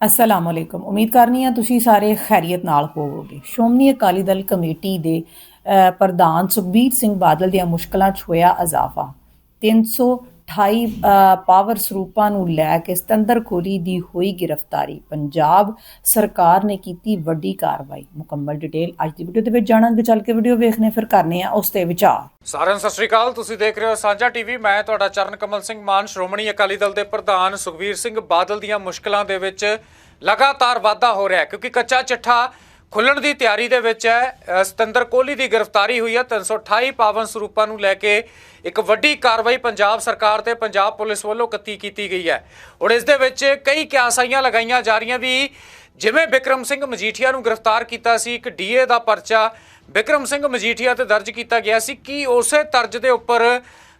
ਅਸਲਾਮ ਅਲੈਕਮ ਉਮੀਦ ਕਰਨੀ ਆ ਤੁਸੀਂ ਸਾਰੇ ਖੈਰੀਅਤ ਨਾਲ ਹੋਵੋਗੇ। ਸ਼ੋਮਨੀ ਅਕਾਲੀ ਦਲ ਕਮੇਟੀ ਦੇ ਪ੍ਰਧਾਨ ਸੁਖਬੀਰ ਸਿੰਘ ਬਾਦਲ ਦੀਆਂ ਮੁਸ਼ਕਲਾਂ 'ਚ ਹੋਇਆ ਅਜ਼ਾਫਾ 300 28 ਪਾਵਰ ਸਰੂਪਾਂ ਨੂੰ ਲੈ ਕੇ ਸਤੰਦਰਖੋਰੀ ਦੀ ਹੋਈ ਗ੍ਰਿਫਤਾਰੀ। ਪੰਜਾਬ ਸਰਕਾਰ ਨੇ ਕੀਤੀ ਵੱਡੀ ਕਾਰਵਾਈ। ਮੁਕੰਮਲ ਡਿਟੇਲ ਅੱਜ ਦੀ ਵੀਡੀਓ ਦੇ ਵਿੱਚ ਜਾਣਾਂਗੇ ਚੱਲ ਕੇ ਵੀਡੀਓ ਵੇਖਨੇ ਫਿਰ ਕਰਨੇ ਆ ਉਸ ਤੇ ਵਿਚਾਰ। ਸਾਰਿਆਂ ਸਤਿ ਸ਼੍ਰੀ ਅਕਾਲ, ਤੁਸੀਂ ਦੇਖ ਰਹੇ ਹੋ ਸਾਂਝਾ ਟੀਵੀ। ਮੈਂ ਤੁਹਾਡਾ ਚਰਨ ਕਮਲ ਸਿੰਘ ਮਾਨ, ਸ਼੍ਰੋਮਣੀ ਅਕਾਲੀ ਦਲ ਦੇ ਪ੍ਰਧਾਨ ਸੁਖਵੀਰ ਸਿੰਘ ਬਾਦਲ ਦੀਆਂ ਮੁਸ਼ਕਲਾਂ ਦੇ ਵਿੱਚ ਲਗਾਤਾਰ ਵਾਧਾ ਹੋ ਰਿਹਾ ਹੈ, ਕਿਉਂਕਿ ਕੱਚਾ ਚਿੱਠਾ ਖੁੱਲਣ ਦੀ ਤਿਆਰੀ ਦੇ ਵਿੱਚ ਹੈ। ਸਤਿੰਦਰ ਕੋਹਲੀ ਦੀ ਗ੍ਰਿਫਤਾਰੀ ਹੋਈ ਹੈ। 328 ਪਾਵਨ ਸਰੂਪਾਂ ਨੂੰ ਲੈ ਕੇ ਇੱਕ ਵੱਡੀ ਕਾਰਵਾਈ ਪੰਜਾਬ ਸਰਕਾਰ ਤੇ ਪੰਜਾਬ ਪੁਲਿਸ ਵੱਲੋਂ ਕੱਤੀ ਕੀਤੀ ਗਈ ਹੈ। ਹੁਣ ਇਸ ਦੇ ਵਿੱਚ ਕਈ ਕਿਆਸਾਈਆਂ ਲਗਾਈਆਂ ਜਾ ਰਹੀਆਂ ਵੀ ਜਿਵੇਂ ਵਿਕਰਮ ਸਿੰਘ ਮਜੀਠੀਆ ਨੂੰ ਗ੍ਰਿਫਤਾਰ ਕੀਤਾ ਸੀ, ਇੱਕ ਡੀਏ ਦਾ ਪਰਚਾ ਵਿਕਰਮ ਸਿੰਘ ਮਜੀਠੀਆ ਤੇ ਦਰਜ ਕੀਤਾ ਗਿਆ ਸੀ। ਕੀ ਉਸੇ ਤਰਜ ਦੇ ਉੱਪਰ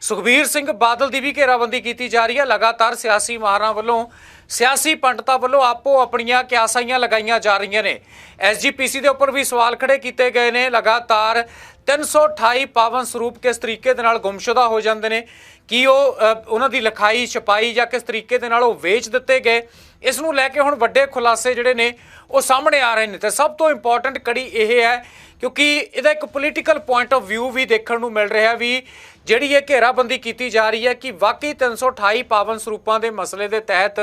ਸੁਖਬੀਰ ਸਿੰਘ ਬਾਦਲ ਦੀ ਵੀ ਘੇਰਾਬੰਦੀ ਕੀਤੀ ਜਾ ਰਹੀ ਹੈ। ਲਗਾਤਾਰ ਸਿਆਸੀ ਮਾਹਰਾਂ ਵੱਲੋਂ, ਸਿਆਸੀ ਪੰਡਤਾਂ ਵੱਲੋਂ ਆਪੋ ਆਪਣੀਆਂ ਕਿਆਸਾਈਆਂ ਲਗਾਈਆਂ ਜਾ ਰਹੀਆਂ ਨੇ। ਐਸਜੀਪੀਸੀ ਦੇ ਉੱਪਰ ਵੀ ਸਵਾਲ ਖੜੇ ਕੀਤੇ ਗਏ ਨੇ। ਲਗਾਤਾਰ 328 ਪਾਵਨ ਸਰੂਪ ਕਿਸ ਤਰੀਕੇ ਦੇ ਨਾਲ ਗੁੰਮਸ਼ੁਦਾ ਹੋ ਜਾਂਦੇ ਨੇ? ਕੀ ਉਹ ਉਹਨਾਂ ਦੀ ਲਿਖਾਈ, ਛਪਾਈ ਜਾਂ ਕਿਸ ਤਰੀਕੇ ਦੇ ਨਾਲ ਉਹ ਵੇਚ ਦਿੱਤੇ ਗਏ? ਇਸ ਨੂੰ ਲੈ ਕੇ ਹੁਣ ਵੱਡੇ ਖੁਲਾਸੇ ਜਿਹੜੇ ਨੇ ਉਹ ਸਾਹਮਣੇ ਆ ਰਹੇ ਨੇ। ਤੇ ਸਭ ਤੋਂ ਇੰਪੋਰਟੈਂਟ ਕੜੀ ਇਹ ਹੈ ਕਿਉਂਕਿ ਇਹਦਾ ਇੱਕ ਪੋਲੀਟੀਕਲ ਪੁਆਇੰਟ ਆਫ View ਵੀ ਦੇਖਣ ਨੂੰ ਮਿਲ ਰਿਹਾ ਵੀ ਜਿਹੜੀ ਇਹ ਘੇਰਾਬੰਦੀ ਕੀਤੀ ਜਾ ਰਹੀ ਹੈ ਕਿ ਵਾਕਈ 328 ਪਾਵਨ ਸਰੂਪਾਂ ਦੇ ਮਸਲੇ ਦੇ ਤਹਿਤ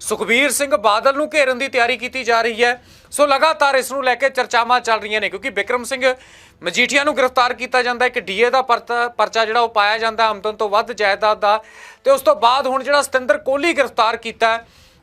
ਸੁਖਬੀਰ ਸਿੰਘ ਬਾਦਲ ਨੂੰ ਘੇਰਨ ਦੀ ਤਿਆਰੀ ਕੀਤੀ ਜਾ ਰਹੀ ਹੈ। ਸੋ ਲਗਾਤਾਰ ਇਸ ਨੂੰ ਲੈ ਕੇ ਚਰਚਾਵਾਂ ਚੱਲ ਰਹੀਆਂ ਨੇ ਕਿਉਂਕਿ ਵਿਕਰਮ ਸਿੰਘ ਮਜੀਠੀਆ ਨੂੰ ਗ੍ਰਿਫਤਾਰ ਕੀਤਾ ਜਾਂਦਾ, ਇੱਕ ਡੀਏ ਦਾ ਪਰਚਾ ਪਰਚਾ ਜਿਹੜਾ ਉਹ ਪਾਇਆ ਜਾਂਦਾ ਆਮਦਨ ਤੋਂ ਵੱਧ ਜਾਇਦਾਦ ਦਾ ਤੇ ਉਸ ਤੋਂ ਬਾਅਦ ਹੁਣ ਜਿਹੜਾ ਸਤਿੰਦਰ ਕੋਹਲੀ ਗ੍ਰਿਫਤਾਰ ਕੀਤਾ,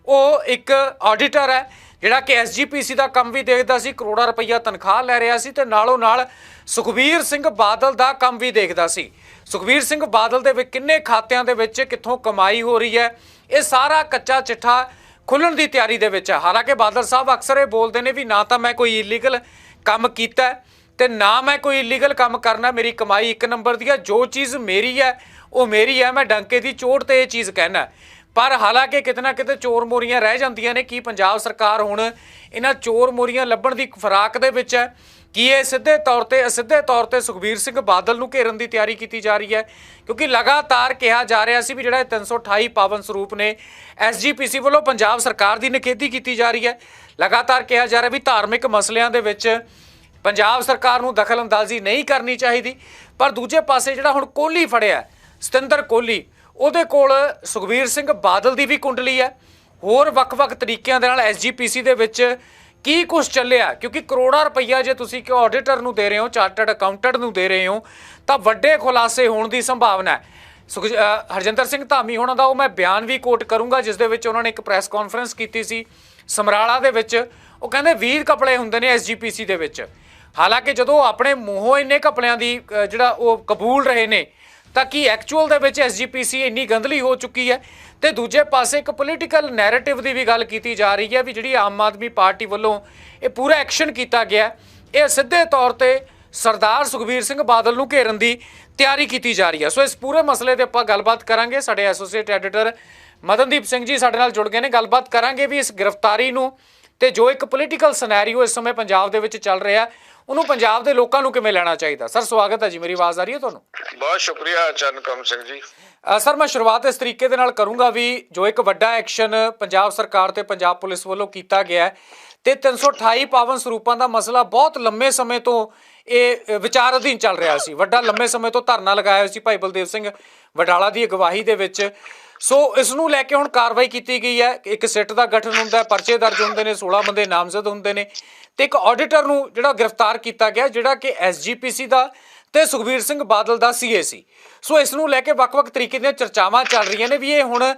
ਉਹ ਇੱਕ ਆਡੀਟਰ ਹੈ। ਜਿਹੜਾ ਕਿ ਐਸਜੀਪੀਸੀ ਦਾ ਕੰਮ ਵੀ ਦੇਖਦਾ ਸੀ, ਕਰੋੜਾਂ ਰੁਪਈਆ ਤਨਖਾਹ ਲੈ ਰਿਹਾ ਸੀ ਤੇ ਨਾਲੋਂ ਨਾਲ ਸੁਖਬੀਰ ਸਿੰਘ ਬਾਦਲ ਦਾ ਕੰਮ ਵੀ ਦੇਖਦਾ ਸੀ। ਸੁਖਬੀਰ ਸਿੰਘ ਬਾਦਲ ਦੇ ਵਿੱਚ ਕਿੰਨੇ ਖਾਤਿਆਂ ਦੇ ਵਿੱਚ ਕਿੱਥੋਂ ਕਮਾਈ ਹੋ ਰਹੀ ਹੈ, ਇਹ ਸਾਰਾ ਕੱਚਾ ਚਿੱਠਾ ਖੁੱਲਣ ਦੀ ਤਿਆਰੀ ਦੇ ਵਿੱਚ ਹੈ ਹਾਲਾਂਕਿ ਬਾਦਲ ਸਾਹਿਬ ਅਕਸਰ ਇਹ ਬੋਲਦੇ ਨੇ ਵੀ ਨਾ ਤਾਂ ਮੈਂ ਕੋਈ ਇਲੀਗਲ ਕੰਮ ਕੀਤਾ ਹੈ ਤੇ ਨਾ ਮੈਂ ਕੋਈ ਇਲੀਗਲ ਕੰਮ ਕਰਨਾ, ਮੇਰੀ ਕਮਾਈ ਇੱਕ ਨੰਬਰ ਦੀ ਹੈ, ਜੋ ਚੀਜ਼ ਮੇਰੀ ਹੈ, ਉਹ ਮੇਰੀ ਹੈ, ਮੈਂ ਡੰਕੇ ਦੀ ਚੋਟ ਤੇ ਇਹ ਚੀਜ਼ ਕਹਿਣਾ ਪਰ ਹਾਲਾਂਕਿ ਕਿਤੇ ਨਾ ਕਿਤੇ ਚੋਰ ਮੋਰੀਆਂ ਰਹਿ ਜਾਂਦੀਆਂ ਨੇ। ਕੀ ਪੰਜਾਬ ਸਰਕਾਰ ਹੁਣ ਇਹਨਾਂ ਚੋਰ ਮੋਰੀਆਂ ਲੱਭਣ ਦੀ ਫਰਾਕ ਦੇ ਵਿੱਚ ਹੈ? ਕੀ ਇਹ ਸਿੱਧੇ ਤੌਰ ਤੇ, ਅਸਿੱਧੇ ਤੌਰ ਤੇ ਸੁਖਬੀਰ ਸਿੰਘ ਬਾਦਲ ਨੂੰ ਘੇਰਨ ਦੀ ਤਿਆਰੀ ਕੀਤੀ ਜਾ ਰਹੀ ਹੈ? ਕਿਉਂਕਿ ਲਗਾਤਾਰ ਕਿਹਾ ਜਾ ਰਿਹਾ ਸੀ ਵੀ ਜਿਹੜਾ ਇਹ 328 ਪਾਵਨ ਸਰੂਪ ਨੇ ਐਸਜੀਪੀਸੀ ਵੱਲੋਂ ਪੰਜਾਬ ਸਰਕਾਰ ਦੀ ਨਿਖੇਧੀ ਕੀਤੀ ਜਾ ਰਹੀ ਹੈ। ਲਗਾਤਾਰ ਕਿਹਾ ਜਾ ਰਿਹਾ ਵੀ ਧਾਰਮਿਕ ਮਸਲਿਆਂ ਦੇ ਵਿੱਚ ਪੰਜਾਬ ਸਰਕਾਰ ਨੂੰ ਦਖਲ ਅੰਦਾਜ਼ੀ ਨਹੀਂ ਕਰਨੀ ਚਾਹੀਦੀ। ਪਰ ਦੂਜੇ ਪਾਸੇ ਜਿਹੜਾ ਹੁਣ ਕੋਹਲੀ ਫੜਿਆ ਸਤਿੰਦਰ ਕੋਹਲੀ ਉਹਦੇ ਕੋਲ ਸੁਖਬੀਰ ਸਿੰਘ ਬਾਦਲ ਦੀ ਵੀ ਕੁੰਡਲੀ ਹੈ। ਹੋਰ ਵੱਖ-ਵੱਖ ਤਰੀਕਿਆਂ ਦੇ ਨਾਲ ਐਸਜੀਪੀਸੀ ਦੇ ਵਿੱਚ ਕੀ ਕੁਝ ਚੱਲਿਆ? ਕਿਉਂਕਿ ਕਰੋੜਾਂ ਰੁਪਈਆ ਜੇ ਤੁਸੀਂ ਕਿ ਆਡੀਟਰ ਨੂੰ ਦੇ ਰਹੇ ਹੋ ਚਾਰਟਰਡ ਅਕਾਊਂਟੈਂਟ ਨੂੰ ਦੇ ਰਹੇ ਹੋ, ਤਾਂ ਵੱਡੇ ਖੁਲਾਸੇ ਹੋਣ ਦੀ ਸੰਭਾਵਨਾ ਹੈ। ਹਰਜਿੰਦਰ ਸਿੰਘ ਧਾਮੀ ਹੋਣਾ ਦਾ ਉਹ ਮੈਂ ਬਿਆਨ ਵੀ ਕੋਟ ਕਰੂੰਗਾ, ਜਿਸ ਦੇ ਵਿੱਚ ਉਹਨਾਂ ਨੇ ਇੱਕ ਪ੍ਰੈਸ ਕਾਨਫਰੰਸ ਕੀਤੀ ਸੀ ਸਮਰਾਲਾ ਦੇ ਵਿੱਚ। ਉਹ ਕਹਿੰਦੇ 20 ਕਪੜੇ ਹੁੰਦੇ ਨੇ ਐਸਜੀਪੀਸੀ ਦੇ ਵਿੱਚ। ਹਾਲਾਂਕਿ ਜਦੋਂ ਆਪਣੇ ਮੂੰਹੋਂ ਇੰਨੇ ਕਪੜਿਆਂ ਦੀ ਜਿਹੜਾ ਉਹ ਕਬੂਲ ਰਹੇ ਨੇ ਤਾਂ ਕੀ ਐਕਚੁਅਲ ਦੇ ਵਿੱਚ ਐਸਜੀਪੀਸੀ ਇੰਨੀ ਗੰਦਲੀ ਹੋ ਚੁੱਕੀ ਹੈ? ਤੇ ਦੂਜੇ ਪਾਸੇ ਇੱਕ ਪੋਲੀਟੀਕਲ ਨੈਰੇਟਿਵ ਦੀ ਵੀ ਗੱਲ ਕੀਤੀ ਜਾ ਰਹੀ ਹੈ ਵੀ ਜਿਹੜੀ ਆਮ ਆਦਮੀ ਪਾਰਟੀ ਵੱਲੋਂ ਇਹ ਪੂਰਾ ਐਕਸ਼ਨ ਕੀਤਾ ਗਿਆ ਇਹ ਸਿੱਧੇ ਤੌਰ ਤੇ ਸਰਦਾਰ ਸੁਖਬੀਰ ਸਿੰਘ ਬਾਦਲ ਨੂੰ ਘੇਰਨ ਦੀ ਤਿਆਰੀ ਕੀਤੀ ਜਾ ਰਹੀ ਹੈ। ਸੋ ਇਸ ਪੂਰੇ ਮਸਲੇ ਤੇ ਆਪਾਂ ਗੱਲਬਾਤ ਕਰਾਂਗੇ। ਸਾਡੇ ਐਸੋਸੀਏਟ ਐਡੀਟਰ ਮਦਨਦੀਪ ਸਿੰਘ ਜੀ ਸਾਡੇ ਨਾਲ ਜੁੜ ਗਏ ਨੇ। ਗੱਲਬਾਤ ਕਰਾਂਗੇ ਵੀ ਇਸ ਗ੍ਰਿਫਤਾਰੀ ਨੂੰ ਤੇ ਜੋ ਇੱਕ ਪੋਲੀਟੀਕਲ ਸਿਨੈਰੀਓ ਇਸ ਸਮੇਂ ਪੰਜਾਬ ਦੇ ਵਿੱਚ ਚੱਲ ਰਿਹਾ ਉਹਨੂੰ ਪੰਜਾਬ ਦੇ ਲੋਕਾਂ ਨੂੰ ਕਿਵੇਂ ਲੈਣਾ ਚਾਹੀਦਾ? ਸਰ ਸਵਾਗਤ ਹੈ ਜੀ ਮੇਰੀ ਆਵਾਜ਼ ਆ ਰਹੀ ਹੈ ਤੁਹਾਨੂੰ? ਬਹੁਤ ਸ਼ੁਕਰੀਆ ਚਰਨ ਕਮ ਸਿੰਘ ਜੀ। ਸਰ ਮੈਂ ਸ਼ੁਰੂਆਤ ਇਸ ਤਰੀਕੇ ਦੇ ਨਾਲ ਕਰੂੰਗਾ ਵੀ ਜੋ ਇੱਕ ਵੱਡਾ ਐਕਸ਼ਨ ਪੰਜਾਬ ਸਰਕਾਰ ਤੇ ਪੰਜਾਬ ਪੁਲਿਸ ਵੱਲੋਂ ਕੀਤਾ ਗਿਆ ਹੈ ਤੇ 328 ਪਾਵਨ ਸਰੂਪਾਂ ਦਾ ਮਸਲਾ ਬਹੁਤ ਲੰਮੇ ਸਮੇਂ ਤੋਂ ਇਹ ਵਿਚਾਰ ਅਧੀਨ ਚੱਲ ਰਿਹਾ ਸੀ। ਵੱਡਾ ਲੰਮੇ ਸਮੇਂ ਤੋਂ ਧਰਨਾ ਲਗਾਇਆ ਸੀ ਭਾਈ ਬਲਦੇਵ ਸਿੰਘ ਵਡਾਲਾ ਦੀ ਅਗਵਾਈ ਦੇ ਵਿੱਚ। ਸੋ ਇਸ ਨੂੰ ਲੈ ਕੇ ਹੁਣ ਕਾਰਵਾਈ ਕੀਤੀ ਗਈ ਹੈ। ਇੱਕ ਸਿੱਟ ਦਾ ਗਠਨ ਹੁੰਦਾ ਹੈ, ਪਰਚੇ ਦਰਜ ਹੁੰਦੇ ਨੇ 16 ਬੰਦੇ ਨਾਮਜ਼ਦ ਹੁੰਦੇ ਨੇ ਤੇ ਇੱਕ ਆਡੀਟਰ ਨੂੰ ਜਿਹੜਾ ਗ੍ਰਿਫਤਾਰ ਕੀਤਾ ਗਿਆ, ਜਿਹੜਾ ਕਿ ਐਸਜੀਪੀਸੀ ਦਾ ਤੇ ਸੁਖਬੀਰ ਸਿੰਘ ਬਾਦਲ ਦਾ ਸੀਏ ਸੀ। ਸੋ ਇਸ ਨੂੰ ਲੈ ਕੇ ਵੱਖ-ਵੱਖ ਤਰੀਕੇ ਦੀਆਂ ਚਰਚਾਵਾਂ ਚੱਲ ਰਹੀਆਂ ਨੇ ਵੀ ਇਹ ਹੁਣ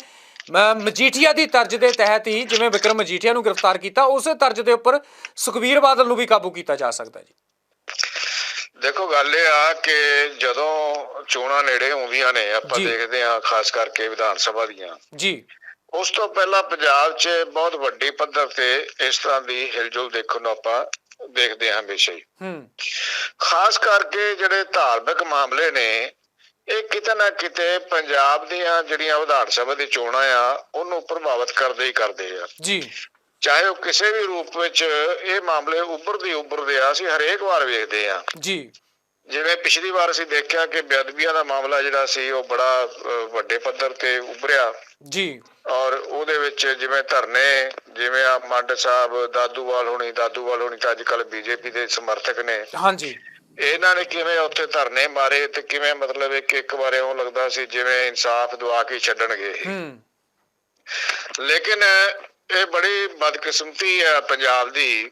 ਮ- ਮਜੀਠੀਆ ਦੀ ਤਰਜ ਦੇ ਤਹਿਤ ਹੀ ਜਿਵੇਂ ਵਿਕਰਮ ਮਜੀਠੀਆ ਨੂੰ ਗ੍ਰਿਫਤਾਰ ਕੀਤਾ, ਉਸੇ ਤਰਜ ਦੇ ਉੱਪਰ ਸੁਖਬੀਰ ਬਾਦਲ ਨੂੰ ਵੀ ਕਾਬੂ ਕੀਤਾ ਜਾ ਸਕਦਾ ਜੀ। ਦੇਖੋ ਗੱਲ ਇਹ ਆ ਕਿ ਜਦੋਂ ਚੋਣਾਂ ਨੇੜੇ ਆਉਂਦੀਆਂ ਨੇ ਆਪਾਂ ਜੀ। ਦੇਖਦੇ ਹਾਂ ਖਾਸ ਕਰਕੇ ਵਿਧਾਨ ਸਭਾ ਦੀਆਂ। ਜੀ। ਉਸ ਤੋਂ ਪਹਿਲਾਂ ਪੰਜਾਬ 'ਚ ਬਹੁਤ ਵੱਡੀ ਪੱਧਰ ਤੇ ਇਸ ਤਰ੍ਹਾਂ ਦੀ ਹਿਲਜੁਲ ਦੇਖਣ ਨੂੰ ਆਪਾਂ ਦੇਖਦੇ ਹਾਂ ਹਮੇਸ਼ਾ ਹੀ। ਹੂੰ। ਖਾਸ ਕਰਕੇ ਜਿਹੜੇ ਧਾਰਮਿਕ ਮਾਮਲੇ ਨੇ ਇਹ ਕਿਤੇ ਨਾ ਕਿਤੇ ਪੰਜਾਬ ਦੀਆਂ ਜਿਹੜੀਆਂ ਵਿਧਾਨ ਸਭਾ ਦੀ ਚੋਣਾਂ ਆ ਉਹਨੂੰ ਪ੍ਰਭਾਵਿਤ ਕਰਦੇ ਹੀ ਕਰਦੇ ਆ। ਜੀ। ਚਾਹੇ ਉਹ ਕਿਸੇ ਵੀ ਰੂਪ ਵਿੱਚ ਇਹ ਮਾਮਲੇ ਉੱਭਰਦੇ ਉੱਭਰਦੇ ਆ ਅਸੀਂ ਹਰੇਕ ਵਾਰ ਵੇਖਦੇ ਆ ਜੀ। ਜਿਵੇਂ ਪਿਛਲੀ ਵਾਰ ਅਸੀਂ ਦੇਖਿਆ ਕਿ ਬੇਅਦਬੀਆਂ ਦਾ ਮਾਮਲਾ ਜਿਹੜਾ ਸੀ ਉਹ ਬੜਾ ਵੱਡੇ ਪੱਧਰ ਤੇ ਉੱਭਰਿਆ। ਜੀ। ਔਰ ਉਹਦੇ ਵਿੱਚ ਜਿਵੇਂ ਧਰਨੇ ਜਿਵੇਂ ਆ ਮੰਡ ਸਾਹਿਬ ਦਾਦੂਵਾਲ ਹੋਣੀ ਦਾਦੂਵਾਲ ਹੋਣੀ ਤਾਂ ਅੱਜ ਕੱਲ ਬੀਜੇਪੀ ਦੇ ਸਮਰਥਕ ਨੇ। ਹਾਂਜੀ। ਇਹਨਾਂ ਨੇ ਕਿਵੇਂ ਉੱਥੇ ਧਰਨੇ ਮਾਰੇ ਤੇ ਕਿਵੇਂ ਮਤਲਬ ਇੱਕ ਇੱਕ ਵਾਰ ਇਉਂ ਲੱਗਦਾ ਸੀ ਜਿਵੇਂ ਇਨਸਾਫ ਦਵਾ ਕੇ ਛੱਡਣਗੇ। ਹੂੰ। ਲੇਕਿਨ ਇਹ ਬੜੀ ਬਦਕਿਸਮਤੀ ਹੈ ਪੰਜਾਬ ਦੀ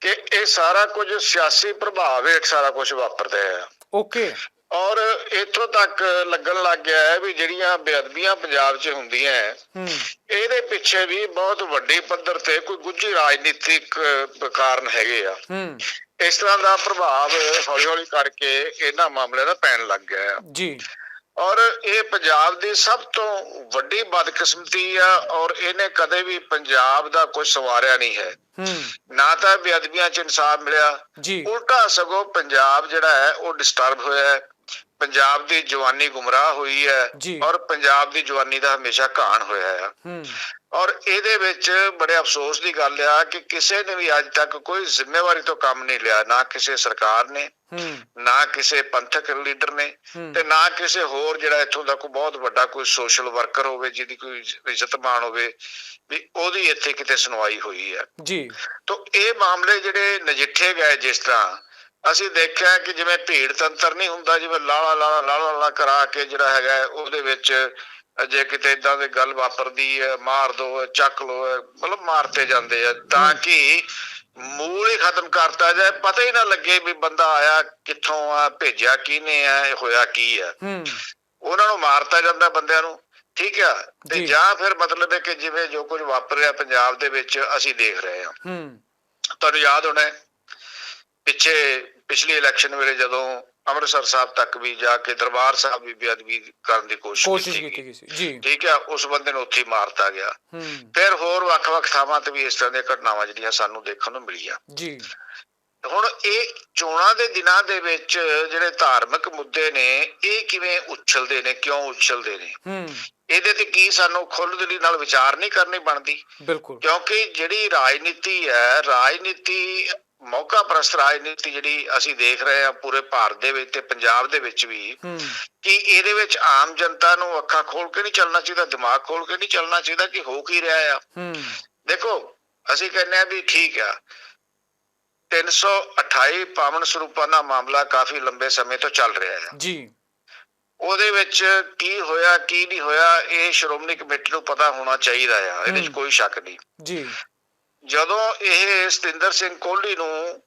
ਕਿ ਇਹ ਸਾਰਾ ਕੁਝ ਸਿਆਸੀ ਪ੍ਰਭਾਵ ਹੇਠ ਸਾਰਾ ਕੁਝ ਵਾਪਰਦਾ ਹੈ। ਓਕੇ ਔਰ ਇੱਥੋਂ ਤੱਕ ਲੱਗਣ ਲੱਗ ਗਿਆ ਹੈ ਵੀ ਜਿਹੜੀਆਂ ਬੇਅਦਬੀਆਂ ਪੰਜਾਬ 'ਚ ਹੁੰਦੀਆਂ ਇਹਦੇ ਪਿੱਛੇ ਵੀ ਬਹੁਤ ਵੱਡੀ ਪੱਧਰ ਤੇ ਕੋਈ ਗੁੱਝੀ ਰਾਜਨੀਤਿਕ ਕਾਰਨ ਹੈਗੇ ਆ। ਇਸ ਤਰ੍ਹਾਂ ਦਾ ਪ੍ਰਭਾਵ ਹੌਲੀ-ਹੌਲੀ ਕਰਕੇ ਇਹਨਾਂ ਮਾਮਲਿਆਂ ਦਾ ਪੈਣ ਲੱਗ ਗਿਆ ਜੀ। ਔਰ ਇਹ ਪੰਜਾਬ ਦੀ ਸਭ ਤੋਂ ਵੱਡੀ ਬਦਕਿਸਮਤੀ ਆ ਔਰ ਇਹਨੇ ਕਦੇ ਵੀ ਪੰਜਾਬ ਦਾ ਕੁਝ ਸਵਾਰਿਆ ਨਹੀਂ ਹੈ। ਹੂੰ। ਨਾ ਤਾਂ ਬੇਅਦਬੀਆਂ 'ਚ ਇਨਸਾਫ ਮਿਲਿਆ। ਜੀ। ਉਲਟਾ ਸਗੋਂ ਪੰਜਾਬ ਜਿਹੜਾ ਹੈ ਉਹ ਡਿਸਟਰਬ ਹੋਇਆ ਹੈ। ਪੰਜਾਬ ਦੀ ਜਵਾਨੀ ਗੁੰਮਰਾਹ ਹੋਈ ਹੈ। ਔਰ ਪੰਜਾਬ ਦੀ ਜਵਾਨੀ ਦਾ ਹਮੇਸ਼ਾ ਘਾਣ ਹੋਇਆ ਹੈ। ਔਰ ਇਹਦੇ ਵਿੱਚ ਬੜੇ ਅਫਸੋਸ ਦੀ ਗੱਲ ਆ ਕਿ ਕਿਸੇ ਨੇ ਵੀ ਅੱਜ ਤੱਕ ਕੋਈ ਜ਼ਿੰਮੇਵਾਰੀ ਤੋਂ ਕੰਮ ਨਹੀਂ ਲਿਆ ਨਾ ਕਿਸੇ ਸਰਕਾਰ ਨੇ ਨਾ ਕਿਸੇ ਪੰਥਕ ਲੀਡਰ ਨੇ। ਤੇ ਨਾ ਕਿਸੇ ਹੋਰ ਜਿਹੜਾ ਇੱਥੋਂ ਦਾ ਕੋਈ ਬਹੁਤ ਵੱਡਾ ਕੋਈ ਸੋਸ਼ਲ ਵਰਕਰ ਹੋਵੇ ਜਿਹਦੀ ਕੋਈ ਇੱਜ਼- ਇੱਜ਼ਤਮਾਨ ਹੋਵੇ ਵੀ ਉਹਦੀ ਇੱਥੇ ਕਿਤੇ ਸੁਣਵਾਈ ਹੋਈ ਹੈ। ਜੀ। ਤੋਂ ਇਹ ਮਾਮਲੇ ਜਿਹੜੇ ਨਜਿੱਠੇ ਗਏ ਜਿਸ ਤਰ੍ਹਾਂ ਅਸੀਂ ਦੇਖਿਆ ਕਿ ਜਿਵੇਂ ਭੀੜ ਤੰਤਰ ਨਹੀਂ ਹੁੰਦਾ ਜਿਵੇਂ ਲਾਲਾ ਲਾਲਾ ਲਾਲਾ ਲਾਲਾ ਕਰਾ ਕੇ ਜਿਹੜਾ ਹੈਗਾ ਉਹਦੇ ਵਿੱਚ ਜੇ ਕਿਤੇ ਇਦਾਂ ਦੀ ਗੱਲ ਵਾਪਰਦੀ ਹੈ ਮਾਰ ਦੋ ਚੱਕ ਲੋ ਮਤਲਬ ਮਾਰਤੇ ਜਾਂਦੇ ਆ। ਤਾਂ ਕਿ ਮੂਲ ਹੀ ਖਤਮ ਕਰਤਾ ਜਾਏ ਪਤਾ ਹੀ ਨਾ ਲੱਗੇ ਵੀ ਬੰਦਾ ਆਇਆ ਕਿੱਥੋਂ ਆ ਭੇਜਿਆ ਕਿਹਨੇ ਆ ਇਹ ਹੋਇਆ ਕੀ ਆ। ਉਹਨਾਂ ਨੂੰ ਮਾਰਤਾ ਜਾਂਦਾ ਬੰਦਿਆਂ ਨੂੰ ਠੀਕ ਆ? ਤੇ ਜੀ। ਫਿਰ ਮਤਲਬ ਹੈ ਕਿ ਜਿਵੇਂ ਜੋ ਕੁਝ ਵਾਪਰ ਰਿਹਾ ਪੰਜਾਬ ਦੇ ਵਿੱਚ ਅਸੀਂ ਦੇਖ ਰਹੇ ਹਾਂ। ਹੂੰ। ਤੁਹਾਨੂੰ ਯਾਦ ਹੋਣਾ ਪਿੱਛੇ ਪਿਛਲੀ ਇਲੈਕਸ਼ਨ ਵੇਲੇ ਜਦੋਂ ਅੰਮ੍ਰਿਤਸਰ ਸਾਹਿਬ ਤੱਕ ਵੀ ਜਾ ਕੇ ਦਰਬਾਰ ਸਾਹਿਬ ਵੀ ਬੇਅਦਬੀ ਕਰਨ ਦੀ ਕੋਸ਼ਿਸ਼ ਕੀਤੀ। ਗਈ ਸੀ ਜੀ। ਠੀਕ ਹੈ ਉਸ ਬੰਦੇ ਨੂੰ ਉੱਥੇ ਮਾਰਤਾ ਗਿਆ। ਫਿਰ ਹੋਰ ਵੱਖ-ਵੱਖ ਥਾਵਾਂ ਤੇ ਵੀ ਇਸ ਤਰ੍ਹਾਂ ਦੀਆਂ ਘਟਨਾਵਾਂ ਜਿਹੜੀਆਂ ਸਾਨੂੰ ਦੇਖਣ ਨੂੰ ਮਿਲੀਆਂ। ਜੀ। ਹੁਣ ਇਹ ਚੋਣਾਂ ਦੇ ਦਿਨਾਂ ਦੇ ਵਿੱਚ ਜਿਹੜੇ ਧਾਰਮਿਕ ਮੁੱਦੇ ਨੇ ਇਹ ਕਿਵੇਂ ਉਛਲਦੇ ਨੇ ਕਿਉਂ ਉਛਲਦੇ ਨੇ? ਹੂੰ। ਇਹਦੇ ਤੇ ਕੀ ਸਾਨੂੰ ਖੁੱਲ੍ਹਦਿਲੀ ਨਾਲ ਵਿਚਾਰ ਨਹੀਂ ਕਰਨੀ ਬਣਦੀ? ਬਿਲਕੁਲ। ਕਿਉਂਕਿ ਜਿਹੜੀ ਰਾਜਨੀਤੀ ਹੈ ਰਾਜਨੀਤੀ ਮੌਕਾ ਪ੍ਰਸਤ ਰਾਜਨੀਤੀ ਜਿਹੜੀ ਅਸੀਂ ਦੇਖ ਰਹੇ ਹਾਂ ਪੂਰੇ ਭਾਰਤ ਦੇ ਵਿੱਚ ਤੇ ਪੰਜਾਬ ਦੇ ਵਿੱਚ ਵੀ ਕਿ ਇਹਦੇ ਵਿੱਚ ਆਮ ਜਨਤਾ ਨੂੰ ਅੱਖਾਂ ਖੋਲ ਕੇ ਨਹੀਂ ਚੱਲਣਾ ਚਾਹੀਦਾ ਦਿਮਾਗ ਖੋਲ ਕੇ ਨਹੀਂ ਚੱਲਣਾ ਚਾਹੀਦਾ ਕਿ ਹੋ ਕੀ ਰਿਹਾ ਆ। ਦੇਖੋ ਅਸੀਂ ਕਹਿੰਦੇ ਆ ਵੀ ਠੀਕ ਆ। 328 ਪਾਵਨ ਸਰੂਪਾਂ ਦਾ ਮਾਮਲਾ ਕਾਫੀ ਲੰਬੇ ਸਮੇਂ ਤੋਂ ਚੱਲ ਰਿਹਾ ਹੈ ਜੀ। ਉਹਦੇ ਵਿੱਚ ਕੀ ਹੋਇਆ ਕੀ ਨਹੀਂ ਹੋਇਆ ਇਹ ਸ਼੍ਰੋਮਣੀ ਕਮੇਟੀ ਨੂੰ ਪਤਾ ਹੋਣਾ ਚਾਹੀਦਾ ਆ। ਇਹਦੇ 'ਚ ਹਮ। ਕੋਈ ਸ਼ੱਕ ਨਹੀਂ। ਜੀ। ਜਦੋਂ ਇਹ ਸਤਿੰਦਰ ਸਿੰਘ ਕੋਹਲੀ ਨੂੰ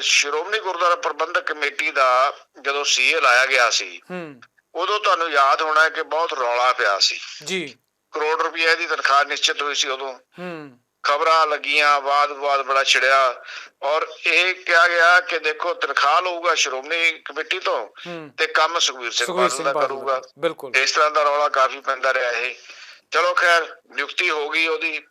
ਸ਼੍ਰੋਮਣੀ ਗੁਰਦੁਆਰਾ ਪ੍ਰਬੰਧਕ ਕਮੇਟੀ ਦਾ ਜਦੋਂ ਸੀਏ ਲਾਇਆ ਗਿਆ ਸੀ ਹੂੰ। ਉਦੋਂ ਤੁਹਾਨੂੰ ਯਾਦ ਹੋਣਾ ਹੈ ਕਿ ਬਹੁਤ ਰੌਲਾ ਪਿਆ ਸੀ। ਜੀ। ਕਰੋੜ ਰੁਪਏ ਦੀ ਤਨਖਾਹ ਨਿਸ਼ਚਿਤ ਹੋਈ ਸੀ ਉਦੋਂ। ਹੂੰ। ਖਬਰਾਂ ਲੱਗੀਆਂ ਵਾਦ-ਵਾਦ ਬੜਾ ਛਿੜਿਆ। ਔਰ ਇਹ ਕਿਹਾ ਗਿਆ ਕਿ ਦੇਖੋ ਤਨਖਾਹ ਲਊਗਾ ਸ਼੍ਰੋਮਣੀ ਕਮੇਟੀ ਤੋਂ ਤੇ ਕੰਮ ਸੁਖਵੀਰ ਸਿੰਘ ਬਾਦਲ ਦਾ। ਕਰੂਗਾ। ਬਿਲਕੁਲ। ਇਸ ਤਰ੍ਹਾਂ ਦਾ ਰੌਲਾ ਕਾਫੀ ਪੈਂਦਾ ਰਿਹਾ ਇਹ। ਚਲੋ ਖੈਰ ਨਿਯੁਕਤੀ ਹੋ ਗਈ ਉਹਦੀ।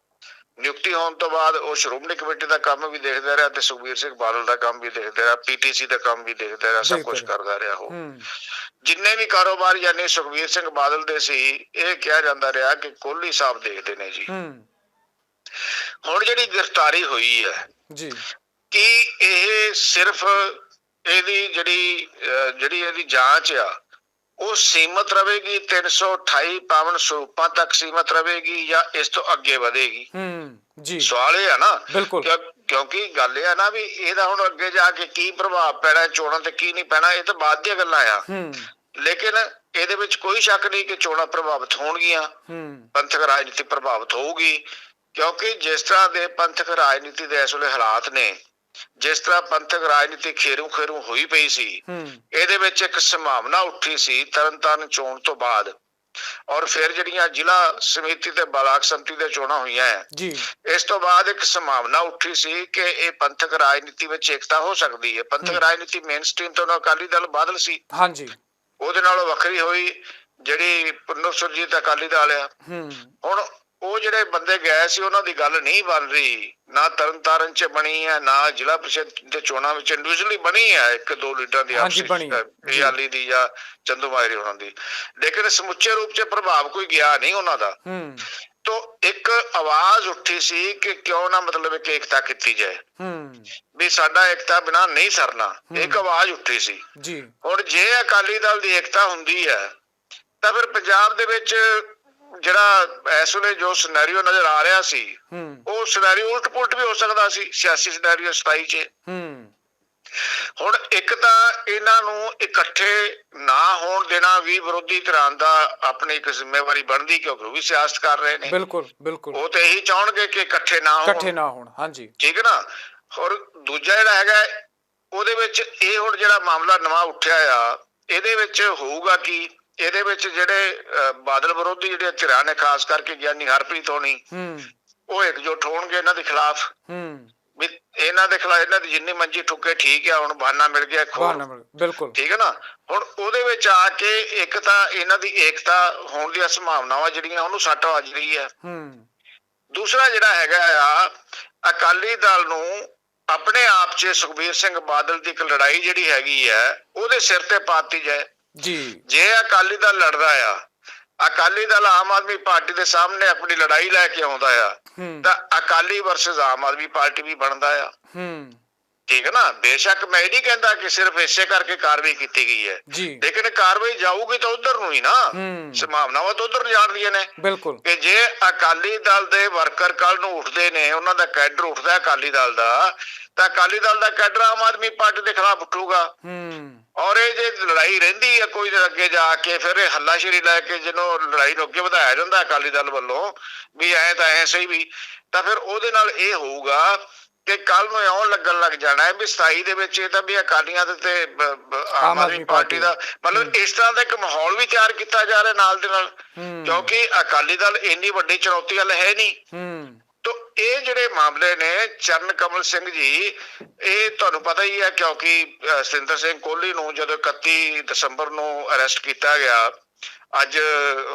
ਨਿਯੁਕਤੀ ਹੋਣ ਤੋਂ ਬਾਅਦ ਉਹ ਸ਼੍ਰੋਮਣੀ ਕਮੇਟੀ ਦਾ ਕੰਮ ਵੀ ਦੇਖਦਾ ਰਿਹਾ ਤੇ ਸੁਖਵੀਰ ਸਿੰਘ ਬਾਦਲ ਦਾ ਕੰਮ ਵੀ ਦੇਖਦਾ ਰਿਹਾ ਪੀਟੀਸੀ ਦਾ ਕੰਮ ਵੀ ਦੇਖਦਾ ਰਿਹਾ ਸਭ ਕੁਝ। ਕਰਦਾ ਰਿਹਾ ਉਹ। ਜਿੰਨੇ ਵੀ ਕਾਰੋਬਾਰ ਯਾਨੀ ਸੁਖਵੀਰ ਸਿੰਘ ਬਾਦਲ ਦੇ ਸੀ ਇਹ ਕਿਹਾ ਜਾਂਦਾ ਰਿਹਾ ਕਿ ਕੋਹਲੀ ਸਾਹਿਬ ਦੇਖਦੇ ਨੇ ਜੀ। ਹੁਣ ਜਿਹੜੀ ਗ੍ਰਿਫਤਾਰੀ ਹੋਈ ਹੈ ਜੀ। ਕਿ ਇਹ ਸਿਰਫ ਇਹਦੀ ਜਿਹੜੀ ਜਿਹੜੀ ਇਹਦੀ ਜਾਂਚ ਆ ਉਹ ਸੀਮਤ ਰਹੇਗੀ 328 ਪਾਵਨ ਸਰੂਪਾਂ ਤੱਕ ਸੀਮਤ ਰਹੇਗੀ ਜਾਂ ਇਸ ਤੋਂ ਅੱਗੇ ਵਧੇਗੀ? ਹੂੰ ਜੀ। ਸਵਾਲ ਇਹ ਆ ਨਾ ਕਿਉਂਕਿ ਗੱਲ ਇਹ ਆ ਨਾ ਵੀ ਇਹਦਾ ਹੁਣ ਅੱਗੇ ਜਾ ਕੇ ਕੀ ਪ੍ਰਭਾਵ ਪੈਣਾ ਚੋਣਾਂ ਤੇ ਕੀ ਨਹੀਂ ਪੈਣਾ ਇਹ ਤਾਂ ਬਾਅਦ ਦੀਆਂ ਗੱਲਾਂ ਆ। ਹੂੰ। ਲੇਕਿਨ ਇਹਦੇ ਵਿੱਚ ਕੋਈ ਸ਼ੱਕ ਨਹੀਂ ਕਿ ਚੋਣਾਂ ਪ੍ਰਭਾਵਿਤ ਹੋਣਗੀਆਂ। ਹੂੰ। ਪੰਥਕ ਰਾਜਨੀਤੀ ਪ੍ਰਭਾਵਿਤ ਹੋਊਗੀ ਕਿਉਂਕਿ ਜਿਸ ਤਰ੍ਹਾਂ ਦੇ ਪੰਥਕ ਰਾਜਨੀਤੀ ਦੇ ਇਸ ਵੇਲੇ ਹਾਲਾਤ ਨੇ ਜਿਸ ਤਰ੍ਹਾਂ ਪੰਥਕ ਰਾਜਨੀਤੀ ਖੇਰੂ ਖੇਰੂ ਹੋਈ ਪਈ ਸੀ ਇਹਦੇ ਵਿੱਚ ਇੱਕ ਸੰਭਾਵਨਾ ਉੱਠੀ ਸੀ ਤਰਨਤਾਰਨ ਚੋਣ ਤੋਂ ਬਾਅਦ। ਔਰ ਫਿਰ ਜਿਹੜੀਆਂ ਜ਼ਿਲ੍ਹਾ ਸਮਿਤੀ ਤੇ ਬਲਾਕ ਸੰਮਤੀ ਦੇ ਚੋਣਾਂ ਹੋਈਆਂ ਜੀ। ਇਸ ਤੋਂ ਬਾਅਦ ਇੱਕ ਸੰਭਾਵਨਾ ਉੱਠੀ ਸੀ ਕਿ ਇਹ ਪੰਥਕ ਰਾਜਨੀਤੀ ਵਿੱਚ ਏਕਤਾ ਹੋ ਸਕਦੀ ਹੈ। ਪੰਥਕ। ਰਾਜਨੀਤੀ ਮੇਨ ਸਟ੍ਰੀਮ ਤੋਂ ਅਕਾਲੀ ਦਲ ਬਾਦਲ ਸੀ। ਹਾਂਜੀ। ਉਹਦੇ ਨਾਲੋਂ ਵੱਖਰੀ ਹੋਈ ਜਿਹੜੀ ਪੁੰਨਰ ਸੁਰਜੀਤ ਅਕਾਲੀ ਦਲ ਆ। ਹੂੰ। ਹੁਣ ਉਹ ਜਿਹੜੇ ਬੰਦੇ ਗਏ ਸੀ ਉਹਨਾਂ ਦੀ ਗੱਲ ਨਹੀਂ ਬਣ ਰਹੀ। ਨਾ ਤਰਨਤਾਰਨ ਚ ਬਣੀ ਹੈ ਨਾ ਜ਼ਿਲ੍ਹਾ ਪ੍ਰੀਸ਼ਦ ਦੇ ਚੋਣਾਂ ਵਿੱਚ ਇੰਡੀਵਿਜੂਅਲੀ ਬਣੀ ਹੈ ਇੱਕ ਦੋ ਲੀਡਰਾਂ ਦੀ ਆਪਸੀ ਰਿਆਲੀ ਦੀ ਜਾਂ ਚੰਦੂ ਮਾਇਰੀ ਹੋਣਾ ਦੀ। ਲੇਕਿਨ ਸਮੁੱਚੇ ਰੂਪ ਚ ਪ੍ਰਭਾਵ ਕੋਈ ਗਿਆ ਨਹੀਂ ਉਹਨਾਂ ਦਾ। ਹੂੰ। ਤੋਂ ਇੱਕ ਆਵਾਜ਼ ਉੱਠੀ ਸੀ ਕਿ ਕਿਉਂ ਨਾ ਮਤਲਬ ਕਿ ਏਕਤਾ ਕੀਤੀ ਜਾਏ। ਹੂੰ। ਵੀ ਸਾਡਾ ਏਕਤਾ ਬਿਨਾ ਨਹੀਂ ਸਰਨਾ। ਇੱਕ ਆਵਾਜ਼ ਉੱਠੀ ਸੀ। ਜੀ। ਹੁਣ ਜੇ ਅਕਾਲੀ ਦਲ ਦੀ ਏਕਤਾ ਹੁੰਦੀ ਹੈ ਤਾਂ ਫਿਰ ਪੰਜਾਬ ਦੇ ਵਿੱਚ ਜਿਹੜਾ ਇਸ ਵੇਲੇ ਜੋ ਸਿਨੈਰੀਓ ਨਜ਼ਰ ਆ ਰਿਹਾ ਸੀ ਉਹ ਸਿਨੈਰੀਓ ਉਲਟ ਪੁਲਟ ਵੀ ਹੋ ਸਕਦਾ ਸੀ ਸਿਆਸੀ ਸਿਨੈਰੀਓ 27 ਚ। ਹੂੰ। ਹੁਣ ਇੱਕ ਤਾਂ ਇਹਨਾਂ ਨੂੰ ਇਕੱਠੇ ਨਾ ਹੋਣ ਦੇਣਾ ਵੀ ਵਿਰੋਧੀ ਧਿਰਾਂ ਦਾ ਆਪਣੀ ਇੱਕ ਜ਼ਿੰਮੇਵਾਰੀ ਬਣਦੀ ਕਿਉਂਕਿ ਉਹ ਵੀ ਸਿਆਸਤ ਕਰ ਰਹੇ ਨੇ। ਬਿਲਕੁਲ ਬਿਲਕੁਲ। ਉਹ ਤੇ ਇਹੀ ਚਾਹਣਗੇ ਕਿ ਇਕੱਠੇ ਨਾ ਇਕੱਠੇ ਹੋਣ ਨਾ ਹੋਣ ਹਾਂਜੀ। ਠੀਕ ਹੈ ਨਾ? ਔਰ ਦੂਜਾ ਜਿਹੜਾ ਹੈਗਾ ਉਹਦੇ ਵਿੱਚ ਇਹ ਹੁਣ ਜਿਹੜਾ ਮਾਮਲਾ ਨਵਾਂ ਉੱਠਿਆ ਆ ਇਹਦੇ ਵਿੱਚ ਹੋਊਗਾ ਕਿ? ਇਹਦੇ ਵਿੱਚ ਜਿਹੜੇ ਬਾਦਲ ਵਿਰੋਧੀ ਜਿਹੜੇ ਧਿਰਾਂ ਨੇ ਖਾਸ ਕਰਕੇ ਗਿਆਨੀ ਹਰਪ੍ਰੀਤ ਹੋਣੀ ਉਹ ਇਕਜੁੱਟ ਹੋਣਗੇ ਇਹਨਾਂ ਦੇ ਖਿਲਾਫ। ਹੂੰ। ਵੀ ਇਹਨਾਂ ਦੇ ਖਿਲਾਫ ਇਹਨਾਂ ਦੀ ਜਿੰਨੀ ਮੰਜੀ ਠੁੱਕੇ ਠੀਕ ਆ ਹੁਣ ਬਹਾਨਾ ਮਿਲ ਗਿਆ ਮਿਲ- ਬਿਲਕੁਲ। ਠੀਕ ਹੈ ਨਾ? ਹੁਣ ਉਹਦੇ ਵਿੱਚ ਆ ਕੇ ਇੱਕ ਤਾਂ ਇਹਨਾਂ ਦੀ ਏਕਤਾ ਹੋਣ ਦੀਆਂ ਸੰਭਾਵਨਾਵਾਂ ਜਿਹੜੀਆਂ ਉਹਨੂੰ ਸੱਟ ਵੱਜ ਰਹੀ ਹੈ ਹੂੰ। ਦੂਸਰਾ ਜਿਹੜਾ ਹੈਗਾ ਆ ਅਕਾਲੀ ਦਲ ਨੂੰ ਆਪਣੇ ਆਪ 'ਚ ਸੁਖਬੀਰ ਸਿੰਘ ਬਾਦਲ ਦੀ ਇੱਕ ਲੜਾਈ ਜਿਹੜੀ ਹੈਗੀ ਹੈ ਉਹਦੇ ਸਿਰ ਤੇ ਪਾਤੀ ਜਾਏ। ਜੀ। ਜੇ ਅਕਾਲੀ ਦਲ ਲੜਦਾ ਆ ਅਕਾਲੀ ਦਲ ਆਮ ਆਦਮੀ ਪਾਰਟੀ ਦੇ ਸਾਹਮਣੇ ਆਪਣੀ ਲੜਾਈ ਲੈ ਕੇ ਆਉਂਦਾ ਆ ਤਾਂ ਅਕਾਲੀ ਵਰਸਸ ਆਮ ਆਦਮੀ ਪਾਰਟੀ ਵੀ ਬਣਦਾ ਆ। ਹੂੰ। ਠੀਕ ਹੈ ਨਾ? ਬੇਸ਼ੱਕ ਮੈਂ ਇਹ ਨਹੀਂ ਕਹਿੰਦਾ ਕਿ ਸਿਰਫ ਇਸੇ ਕਰਕੇ ਕਾਰਵਾਈ ਕੀਤੀ ਗਈ ਹੈ। ਲੇਕਿਨ ਕਾਰਵਾਈ ਜਾਊਗੀ ਤਾਂ ਉਧਰ ਨੂੰ ਹੀ ਨਾ। ਸੰਭਾਵਨਾਵਾਂ ਤਾਂ ਉਧਰ ਜਾਣਦੀਆਂ ਨੇ। ਬਿਲਕੁਲ। ਕਿ ਜੇ ਅਕਾਲੀ ਦਲ ਦੇ ਵਰਕਰ ਕੱਲ ਨੂੰ ਉੱਠਦੇ ਨੇ ਉਹਨਾਂ ਦਾ ਕੈਡਰ ਉੱਠਦਾ ਅਕਾਲੀ ਦਲ ਦਾ ਤਾਂ ਅਕਾਲੀ ਦਲ ਦਾ ਕੈਡਰ ਆਮ ਆਦਮੀ ਪਾਰਟੀ ਦੇ ਖਿਲਾਫ ਉੱਠੂਗਾ। ਹੂੰ। ਔਰ ਇਹ ਜੇ ਲੜਾਈ ਰਹਿੰਦੀ ਹੈ ਕੋਈ ਅੱਗੇ ਜਾ ਕੇ ਫਿਰ ਇਹ ਹੱਲਾਸ਼ੇਰੀ ਲੈ ਕੇ ਜਿਹਨੂੰ ਲੜਾਈ ਨੂੰ ਅੱਗੇ ਵਧਾਇਆ ਜਾਂਦਾ ਅਕਾਲੀ ਦਲ ਵੱਲੋਂ ਵੀ ਐ ਤਾਂ ਐ ਸਹੀ ਵੀ ਤਾਂ ਫਿਰ ਉਹਦੇ ਨਾਲ ਇਹ ਹੋਊਗਾ ਕਿ ਕੱਲ ਨੂੰ ਇਉਂ ਲੱਗਣ ਲੱਗ ਜਾਣਾ ਹੈ ਵੀ 27 ਦੇ ਵਿੱਚ ਇਹ ਤਾਂ ਵੀ ਅਕਾਲੀਆਂ ਦੇ ਤੇ ਆਮ ਆਦਮੀ ਪਾਰਟੀ ਦਾ ਮਤਲਬ ਇਸ ਤਰ੍ਹਾਂ ਦਾ ਇੱਕ ਮਾਹੌਲ ਵੀ ਤਿਆਰ ਕੀਤਾ ਜਾ ਰਿਹਾ ਨਾਲ ਦੇ ਨਾਲ। ਕਿਉਂਕਿ ਅਕਾਲੀ ਦਲ ਇੰਨੀ ਵੱਡੀ ਚੁਣੌਤੀ ਵਾਲਾ ਹੈ ਨਹੀਂ। ਹੂੰ। ਤੋ ਇਹ ਜਿਹੜੇ ਮਾਮਲੇ ਨੇ ਚਰਨ ਕਮਲ ਸਿੰਘ ਜੀ ਇਹ ਤੁਹਾਨੂੰ ਪਤਾ ਹੀ ਹੈ ਕਿਉਂਕਿ ਅਹ, ਸਤਿੰਦਰ ਸਿੰਘ ਕੋਹਲੀ ਨੂੰ ਜਦੋਂ 31 ਦਸੰਬਰ ਨੂੰ ਅਰੈਸਟ ਕੀਤਾ ਗਿਆ ਅੱਜ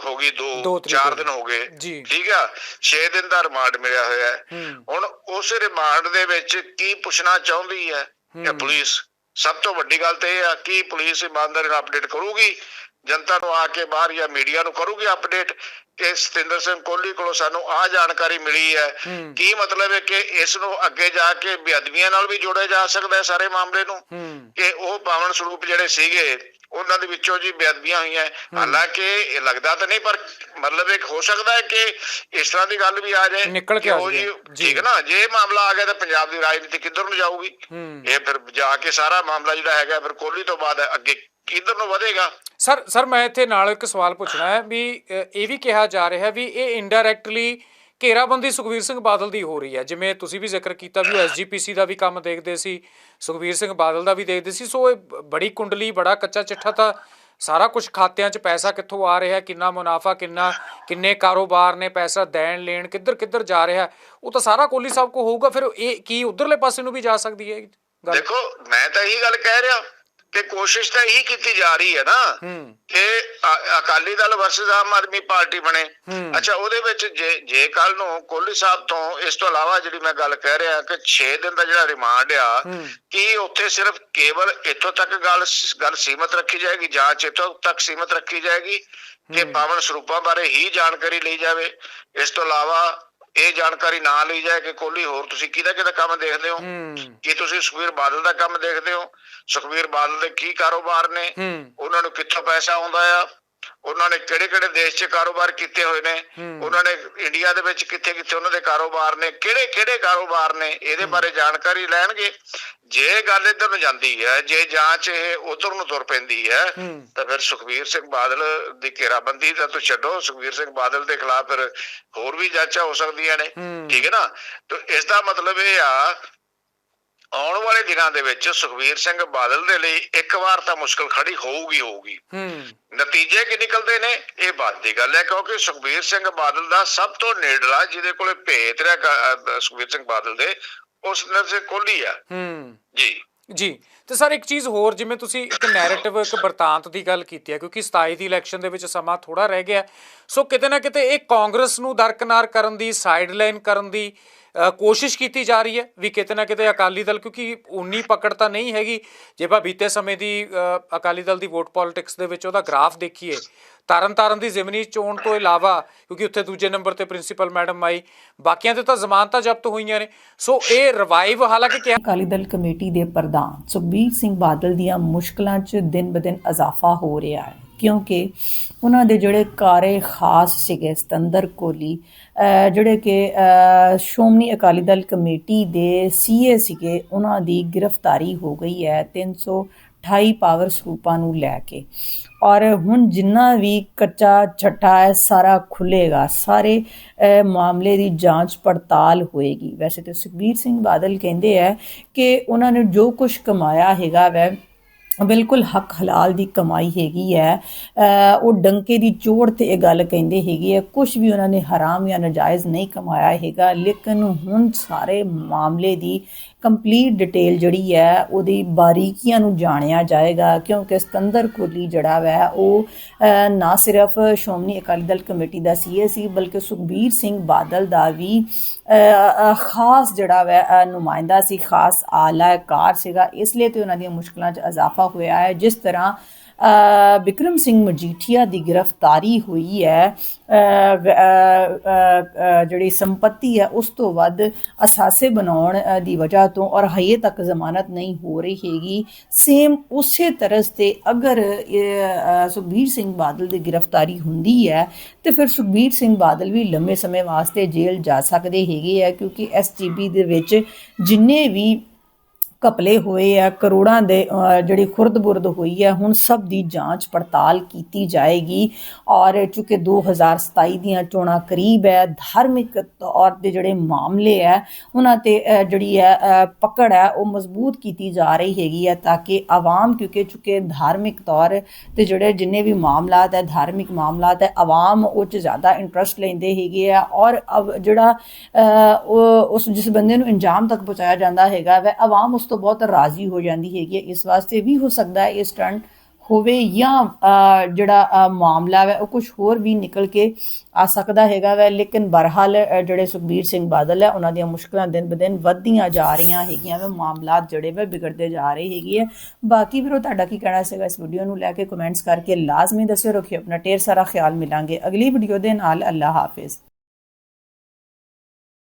ਹੋ ਗਈ ਦੋ 2 ਤਰੀਕ 4 ਹੋ ਦਿਨ ਹੋ ਗਏ। ਠੀਕ ਆ? 6 ਦਿਨ ਦਾ ਰਿਮਾਂਡ ਮਿਲਿਆ ਹੋਇਆ ਹੈ। ਹੁਣ ਉਸ ਰਿਮਾਂਡ ਦੇ ਵਿੱਚ ਕੀ ਪੁੱਛਣਾ ਚਾਹੁੰਦੀ ਹੈ? ਇਹ। ਪੁਲਿਸ? ਸਭ ਤੋਂ ਵੱਡੀ ਗੱਲ ਤੇ ਇਹ ਆ ਕਿ ਪੁਲਿਸ ਇਮਾਨਦਾਰੀ ਨਾਲ ਅਪਡੇਟ ਕਰੂਗੀ? ਜਨਤਾ ਨੂੰ ਆ ਕੇ ਬਾਹਰ ਜਾਂ ਮੀਡੀਆ ਨੂੰ ਕਰੂਗੀ ਅਪਡੇਟ ਕਿ ਸਤਿੰਦਰ ਸਿੰਘ ਕੋਹਲੀ ਕੋਲੋਂ ਸਾਨੂੰ ਆਹ ਜਾਣਕਾਰੀ ਮਿਲੀ ਹੈ। ਕੀ ਮਤਲਬ ਹੈ ਕਿ ਇਸ ਨੂੰ ਅੱਗੇ ਜਾ ਕੇ ਬੇਅਦਬੀਆਂ ਨਾਲ ਵੀ ਜੋੜਿਆ ਜਾ ਸਕਦਾ ਹੈ ਸਾਰੇ ਮਾਮਲੇ ਨੂੰ? ਕਿ ਉਹ ਪਾਵਨ ਸਰੂਪ ਜਿਹੜੇ ਸੀਗੇ ਉਹਨਾਂ ਦੇ ਵਿੱਚੋਂ ਜੀ ਬੇਅਦਬੀਆਂ ਹੋਈਆਂ। ਹਾਲਾਂਕਿ ਇਹ ਲੱਗਦਾ ਤਾਂ ਨਹੀਂ ਪਰ ਮਤਲਬ ਇੱਕ ਹੋ ਸਕਦਾ ਹੈ ਕਿ ਇਸ ਤਰ੍ਹਾਂ ਦੀ ਗੱਲ ਵੀ ਆ ਜਾਏ ਨਿਕਲ ਕੇ ਆ ਜਾਏ। ਠੀਕ ਹੈ ਨਾ? ਜੇ ਇਹ ਮਾਮਲਾ ਆ ਗਿਆ ਤਾਂ ਪੰਜਾਬ ਦੀ ਰਾਜਨੀਤੀ ਕਿੱਧਰ ਨੂੰ ਜਾਊਗੀ? ਇਹ ਫਿਰ ਜਾ ਕੇ ਸਾਰਾ ਮਾਮਲਾ ਜਿਹੜਾ ਹੈਗਾ ਫਿਰ ਕੋਹਲੀ ਤੋਂ ਬਾਅਦ ਅੱਗੇ ਕਿੱਧਰ ਨੂੰ ਵਧੇਗਾ? ਸਰ ਸਰ ਮੈਂ ਇੱਥੇ ਨਾਲ ਇੱਕ ਸਵਾਲ ਪੁੱਛਣਾ ਹੈ ਵੀ ਇਹ ਵੀ ਕਿਹਾ ਜਾ ਰਿਹਾ ਵੀ ਇਹ ਇਨਡਾਇਰੈਕਟਲੀ ਘੇਰਾਬੰਦੀ ਸੁਖਵੀਰ ਸਿੰਘ ਬਾਦਲ ਦੀ ਹੋ ਰਹੀ ਹੈ। ਜਿਵੇਂ ਤੁਸੀਂ ਵੀ ਜ਼ਿਕਰ ਕੀਤਾ ਵੀ ਐਸਜੀਪੀਸੀ ਦਾ ਵੀ ਕੰਮ ਦੇਖਦੇ ਸੀ ਸੁਖਵੀਰ ਸਿੰਘ ਬਾਦਲ ਦਾ ਵੀ ਦੇਖਦੇ ਸੀ ਸੋ ਇਹ ਬੜੀ ਕੁੰਡਲੀ ਬੜਾ ਕੱਚਾ ਚਿੱਠਾ ਤਾਂ ਸਾਰਾ ਕੁਝ ਖਾਤਿਆਂ 'ਚ ਪੈਸਾ ਕਿੱਥੋਂ ਆ ਰਿਹਾ ਕਿੰਨਾ ਮੁਨਾਫਾ ਕਿੰਨਾ ਕਿੰਨੇ ਕਾਰੋਬਾਰ ਨੇ ਪੈਸਾ ਦੇਣ ਲੈਣ ਕਿੱਧਰ ਕਿੱਧਰ ਜਾ ਰਿਹਾ। ਉਹ ਤਾਂ ਸਾਰਾ ਕੋਹਲੀ ਸਾਹਿਬ ਕੋ ਹੋਊਗਾ ਫਿਰ ਇਹ ਕੀ ਉਧਰਲੇ ਪਾਸੇ ਨੂੰ ਵੀ ਜਾ ਸਕਦੀ ਹੈ ਗੱਲ? ਦੇਖੋ ਮੈਂ ਤਾਂ ਇਹੀ ਗੱਲ ਕਹਿ ਰਿਹਾ। ਕਿ ਕੋਸ਼ਿਸ਼ ਤਾਂ ਇਹੀ ਕੀਤੀ ਜਾ ਰਹੀ ਹੈ ਨਾ ਕਿ ਅਕਾਲੀ ਦਲ ਵਰਸਸ ਆਮ ਆਦਮੀ ਪਾਰਟੀ ਬਣੇ। ਅੱਛਾ ਉਹਦੇ ਵਿੱਚ ਜੇ ਜੇ ਕੱਲ ਨੂੰ ਕੋਹਲੀ ਸਾਹਿਬ ਤੋਂ ਇਸ ਤੋਂ ਇਲਾਵਾ ਜਿਹੜੀ ਮੈਂ ਗੱਲ ਕਹਿ ਰਿਹਾ ਕਿ 6 ਦਿਨ ਦਾ ਜਿਹੜਾ ਰਿਮਾਂਡ ਆ। ਕੀ ਉੱਥੇ ਸਿਰਫ ਕੇਵਲ ਇੱਥੋਂ ਤੱਕ ਗੱਲ ਗੱਲ ਸੀਮਤ ਰੱਖੀ ਜਾਏਗੀ ਜਾਂਚ ਇੱਥੋਂ ਤੱਕ ਸੀਮਤ ਰੱਖੀ ਜਾਏਗੀ? ਕਿ ਪਾਵਨ ਸਰੂਪਾਂ ਬਾਰੇ ਹੀ ਜਾਣਕਾਰੀ ਲਈ ਜਾਵੇ। ਇਸ ਤੋਂ ਇਲਾਵਾ ਇਹ ਜਾਣਕਾਰੀ ਨਾ ਲਈ ਜਾਏ ਕਿ ਕੋਹਲੀ ਹੋਰ ਤੁਸੀਂ ਕਿਹਦਾ ਕਿਹਦਾ ਕੰਮ ਦੇਖਦੇ ਹੋ? ਕੀ ਤੁਸੀਂ ਸੁਖਵੀਰ ਬਾਦਲ ਦਾ ਕੰਮ ਦੇਖਦੇ ਹੋ? ਸੁਖਵੀਰ ਬਾਦਲ ਦੇ ਕੀ ਕਾਰੋਬਾਰ ਨੇ? ਉਹਨਾਂ ਨੂੰ ਕਿੱਥੋਂ ਪੈਸਾ ਆਉਂਦਾ ਆ? ਉਹਨਾਂ ਨੇ ਕਿਹੜੇ ਕਿਹੜੇ ਦੇਸ਼ 'ਚ ਕਾਰੋਬਾਰ ਕੀਤੇ ਹੋਏ ਨੇ। ਉਹਨਾਂ ਨੇ ਇੰਡੀਆ ਦੇ ਵਿੱਚ ਕਿੱਥੇ ਕਿੱਥੇ ਉਹਨਾਂ ਦੇ ਕਾਰੋਬਾਰ ਨੇ ਕਿਹੜੇ ਕਿਹੜੇ ਕਾਰੋਬਾਰ ਨੇ ਇਹਦੇ ਬਾਰੇ ਜਾਣਕਾਰੀ ਲੈਣਗੇ ਜੇ ਗੱਲ ਇੱਧਰ ਨੂੰ ਜਾਂਦੀ ਹੈ ਜੇ ਜਾਂਚ ਇਹ ਉਧਰ ਨੂੰ ਤੁਰ ਪੈਂਦੀ ਹੈ। ਤਾਂ ਫਿਰ ਸੁਖਵੀਰ ਸਿੰਘ ਬਾਦਲ ਦੀ ਘੇਰਾਬੰਦੀ ਦਾ ਤੁਸੀਂ ਛੱਡੋ ਸੁਖਵੀਰ ਸਿੰਘ ਬਾਦਲ ਦੇ ਖਿਲਾਫ ਫਿਰ ਹੋਰ ਵੀ ਜਾਂਚਾਂ ਹੋ ਸਕਦੀਆਂ ਨੇ। ਠੀਕ ਹੈ ਨਾ ਤਾਂ ਇਸ ਦਾ ਮਤਲਬ ਇਹ ਆ ਆਉਣ ਵਾਲੇ ਦਿਨਾਂ ਦੇ ਵਿੱਚ ਸੁਖਵੀਰ ਸਿੰਘ ਬਾਦਲ ਦੇ ਲਈ ਇੱਕ ਵਾਰ ਤਾਂ ਮੁਸ਼ਕਲ ਖੜੀ ਹੋਊਗੀ ਹੋਊਗੀ। ਹੂੰ। ਨਤੀਜੇ ਕੀ ਨਿਕਲਦੇ ਨੇ? ਇਹ ਬਾਤ ਦੀ ਗੱਲ ਹੈ ਕਿਉਂਕਿ ਸੁਖਬੀਰ ਸਿੰਘ ਬਾਦਲ ਦਾ ਸਭ ਤੋਂ ਨੇੜਲਾ ਜਿਹਦੇ ਕੋਲੇ ਭੇਤ ਰਿਹਾ ਸੁਖਬੀਰ ਸਿੰਘ ਬਾਦਲ ਦੇ ਉਸ ਨਰ ਸੇ ਕੋਹਲੀ ਆ। ਹੂੰ। ਜੀ। ਜੀ। ਤੇ ਸਰ ਇੱਕ ਚੀਜ਼ ਹੋਰ ਜਿਵੇਂ ਤੁਸੀਂ ਇੱਕ ਨੈਰੇਟਿਵ ਇੱਕ ਵਰਤਾਂਤ ਦੀ ਗੱਲ ਕੀਤੀ ਹੈ ਕਿਉਂਕਿ 27 ਦੀ ਇਲੈਕਸ਼ਨ ਦੇ ਵਿੱਚ ਸਮਾਂ ਥੋੜਾ ਰਹਿ ਗਿਆ। ਸੋ ਕਿਤੇ ਨਾ ਕਿਤੇ ਇਹ ਕਾਂਗਰਸ ਨੂੰ ਦਰਕਨਾਰ ਕਰਨ ਦੀ ਸਾਈਡਲਾਈਨ ਕਰਨ ਦੀ ਕੋਸ਼ਿਸ਼ ਕੀਤੀ ਜਾ ਰਹੀ ਹੈ ਵੀ ਕਿਤੇ ਨਾ ਕਿਤੇ ਅਕਾਲੀ ਦਲ, ਕਿਉਂਕਿ ਉਨੀ ਪਕੜ ਤਾਂ ਨਹੀਂ ਹੈਗੀ। ਜੇ ਆਪਾਂ ਬੀਤੇ ਸਮੇਂ ਦੀ ਅਕਾਲੀ ਦਲ ਦੀ ਵੋਟ ਪੋਲਿਟਿਕਸ ਦੇ ਵਿੱਚ ਉਹਦਾ ਗ੍ਰਾਫ ਦੇਖੀਏ ਤਰਨ ਤਾਰਨ ਦੀ ਜ਼ਿਮਨੀ ਚੋਣ ਤੋਂ ਇਲਾਵਾ, ਕਿਉਂਕਿ ਉੱਥੇ ਦੂਜੇ ਨੰਬਰ ਤੇ ਪ੍ਰਿੰਸੀਪਲ ਮੈਡਮ ਆਈ, ਬਾਕੀਆਂ ਤੇ ਤਾਂ ਜ਼ਮਾਨਤਾਂ ਜ਼ਬਤ ਹੋਈਆਂ ਨੇ। ਸੋ ਇਹ ਰਿਵਾਈਵ ਹਾਲਾਂਕਿ ਕਿਹਾ ਅਕਾਲੀ ਦਲ ਕਮੇਟੀ ਦੇ ਪ੍ਰਧਾਨ ਸੁਖਬੀਰ ਸਿੰਘ ਬਾਦਲ ਦੀਆਂ ਮੁਸ਼ਕਲਾਂ 'ਚ ਦਿਨ-ਬਦਿਨ ਇਜ਼ਾਫਾ ਹੋ ਰਿਹਾ ਹੈ। ਕਿਉਂਕਿ ਉਹਨਾਂ ਦੇ ਜਿਹੜੇ ਕਾਰੇ ਖਾਸ ਸੀਗੇ ਸਤੰਦਰ ਕੋਲੀ ਜਿਹੜੇ ਕਿ, ਅਹ ਸ਼੍ਰੋਮਣੀ ਅਕਾਲੀ ਦਲ ਕਮੇਟੀ ਦੇ ਸੀਏ ਸੀਗੇ, ਉਹਨਾਂ ਦੀ ਗ੍ਰਿਫਤਾਰੀ ਹੋ ਗਈ ਹੈ 328 ਪਾਵਰ ਸਰੂਪਾਂ ਨੂੰ ਲੈ ਕੇ। ਔਰ ਹੁਣ ਜਿੰਨਾ ਵੀ ਕੱਚਾ ਛੱਟਾ ਹੈ, ਸਾਰਾ ਖੁੱਲੇਗਾ ਸਾਰੇ ਮਾਮਲੇ ਦੀ ਜਾਂਚ ਪੜਤਾਲ ਹੋਏਗੀ। ਵੈਸੇ ਤੇ ਸੁਖਬੀਰ ਸਿੰਘ ਬਾਦਲ ਕਹਿੰਦੇ ਆ ਕਿ ਉਹਨਾਂ ਨੇ ਜੋ ਕੁਝ ਕਮਾਇਆ ਹੈਗਾ ਵੈ ਬਿਲਕੁਲ ਹੱਕ ਹਲਾਲ ਦੀ ਕਮਾਈ ਹੈਗੀ ਹੈ। ਉਹ ਡੰਕੇ ਦੀ ਚੋੜ ਤੇ ਇਹ ਗੱਲ ਕਹਿੰਦੇ ਹੈਗੀ ਹੈ ਕੁਝ ਵੀ ਉਹਨਾਂ ਨੇ ਹਰਾਮ ਜਾਂ ਨਜਾਇਜ਼ ਨਹੀਂ ਕਮਾਇਆ ਹੈਗਾ, ਲੇਕਿਨ ਹੁਣ ਸਾਰੇ ਮਾਮਲੇ ਦੀ ਕੰਪਲੀਟ ਡਿਟੇਲ ਜਿਹੜੀ ਹੈ, ਉਹਦੀ ਬਾਰੀਕੀਆਂ ਨੂੰ ਜਾਣਿਆ ਜਾਏਗਾ, ਕਿਉਂਕਿ ਸਤੰਦਰ ਕੋਲੀ ਜਿਹੜਾ ਵੈ, ਉਹ ਨਾ ਸਿਰਫ ਸ਼੍ਰੋਮਣੀ ਅਕਾਲੀ ਦਲ ਕਮੇਟੀ ਦਾ ਸੀਏ ਸੀ, ਬਲਕਿ ਸੁਖਬੀਰ ਸਿੰਘ ਬਾਦਲ ਦਾ ਵੀ ਖਾਸ ਜਿਹੜਾ ਵੈ ਨੁਮਾਇੰਦਾ ਸੀ, ਖਾਸ ਆਲਾ ਕਾਰ ਸੀਗਾ। ਇਸ ਲਈ ਤੇ ਉਹਨਾਂ ਦੀਆਂ ਮੁਸ਼ਕਲਾਂ 'ਚ ਇਜ਼ਾਫਾ ਹੋਇਆ ਹੈ। ਜਿਸ ਤਰ੍ਹਾਂ ਬਿਕਰਮ ਸਿੰਘ ਮਜੀਠੀਆ ਦੀ ਗ੍ਰਿਫਤਾਰੀ ਹੋਈ ਹੈ। ਜਿਹੜੀ ਸੰਪਤੀ ਹੈ, ਉਸ ਤੋਂ ਵੱਧ ਅਸਾਸੇ ਬਣਾਉਣ ਦੀ ਵਜ੍ਹਾ ਤੋਂ ਔਰ ਹਜੇ ਤੱਕ ਜ਼ਮਾਨਤ ਨਹੀਂ ਹੋ ਰਹੀ ਹੈਗੀ। ਸੇਮ ਉਸੇ ਤਰ੍ਹਾਂ ਤੇ ਅਗਰ ਸੁਖਬੀਰ ਸਿੰਘ ਬਾਦਲ ਦੀ ਗ੍ਰਿਫਤਾਰੀ ਹੁੰਦੀ ਹੈ, ਤੇ ਫਿਰ ਸੁਖਬੀਰ ਸਿੰਘ ਬਾਦਲ ਵੀ ਲੰਮੇ ਸਮੇਂ ਵਾਸਤੇ ਜੇਲ੍ਹ ਜਾ ਸਕਦੇ ਹੈਗੇ ਆ, ਕਿਉਂਕਿ ਐਸਜੀਬੀ ਦੇ ਵਿੱਚ ਜਿੰਨੇ ਵੀ ਘਪਲੇ ਹੋਏ ਆ, ਕਰੋੜਾਂ ਦੇ ਜਿਹੜੀ ਖੁਰਦ-ਬੁਰਦ ਹੋਈ ਹੈ ਹੁਣ ਸਭ ਦੀ ਜਾਂਚ ਪੜਤਾਲ ਕੀਤੀ ਜਾਏਗੀ। ਔਰ ਚੁੱਕੇ 2027 ਦੀਆਂ ਚੋਣਾਂ ਕਰੀਬ ਹੈ, ਧਾਰਮਿਕ ਤੌਰ ਤੇ ਜਿਹੜੇ ਮਾਮਲੇ ਹੈ ਉਹਨਾਂ ਤੇ ਜਿਹੜੀ ਹੈ ਪਕੜ ਹੈ, ਉਹ ਮਜ਼ਬੂਤ ਕੀਤੀ ਜਾ ਰਹੀ ਹੈਗੀ ਹੈ ਤਾਂ ਕਿ ਆਵਾਮ, ਕਿਉਂਕਿ ਚੁੱਕੇ ਧਾਰਮਿਕ ਤੌਰ ਤੇ ਜਿਹੜੇ ਜਿੰਨੇ ਵੀ ਮਾਮਲਾਤ ਹੈ, ਧਾਰਮਿਕ ਮਾਮਲਾਤ ਹੈ, ਆਵਾਮ ਉਹ 'ਚ ਜ਼ਿਆਦਾ ਇੰਟਰਸਟ ਲੈਂਦੇ ਹੈਗੇ ਆ। ਔਰ ਅਵ- ਜਿਹੜਾ ਉਹ, ਉਸ, ਜਿਸ ਬੰਦੇ ਨੂੰ ਇੰਜਾਮ ਤੱਕ ਪਹੁੰਚਾਇਆ ਜਾਂਦਾ ਹੈਗਾ, ਵੈ, ਆਵਾਮ ਉਸ ਤੋਂ ਬਹੁਤ ਰਾਜ਼ੀ ਹੋ ਜਾਂਦੀ ਹੈਗੀ ਹੈ। ਇਸ ਵਾਸਤੇ ਵੀ ਹੋ ਸਕਦਾ ਹੈ ਇਹ ਸਟੰਟ ਹੋਵੇ ਜਾਂ ਜਿਹੜਾ ਮਾਮਲਾ ਹੈ, ਉਹ ਕੁਝ ਹੋਰ ਵੀ ਨਿਕਲ ਕੇ ਆ ਸਕਦਾ ਹੈਗਾ ਵੈ ਲੇਕਿਨ ਬਰਹਾਲ ਜਿਹੜੇ ਸੁਖਬੀਰ ਸਿੰਘ ਬਾਦਲ ਹੈ, ਉਹਨਾਂ ਦੀਆਂ ਮੁਸ਼ਕਲਾਂ ਦਿਨ ਬਦਿਨ ਵੱਧਦੀਆਂ ਜਾ ਰਹੀਆਂ ਹੈਗੀਆਂ ਵੇ ਮਾਮਲਾਤ ਜਿਹੜੇ ਵੇ ਵਿਗੜਦੇ ਜਾ ਰਹੇ ਹੈਗੇ ਹੈ। ਬਾਕੀ ਵੀਰੋ, ਤੁਹਾਡਾ ਕੀ ਕਹਿਣਾ ਸੀਗਾ ਇਸ ਵੀਡੀਓ ਨੂੰ ਲੈ ਕੇ? ਕਮੈਂਟਸ ਕਰਕੇ ਲਾਜ਼ਮੀ ਦੱਸਿਓ। ਰੱਖਿਓ ਆਪਣਾ ਢੇਰ ਸਾਰਾ ਖਿਆਲ ਮਿਲਾਂਗੇ। ਅਗਲੀ ਵੀਡੀਓ ਦੇ ਨਾਲ ਅੱਲਾ ਹਾਫਿਜ਼।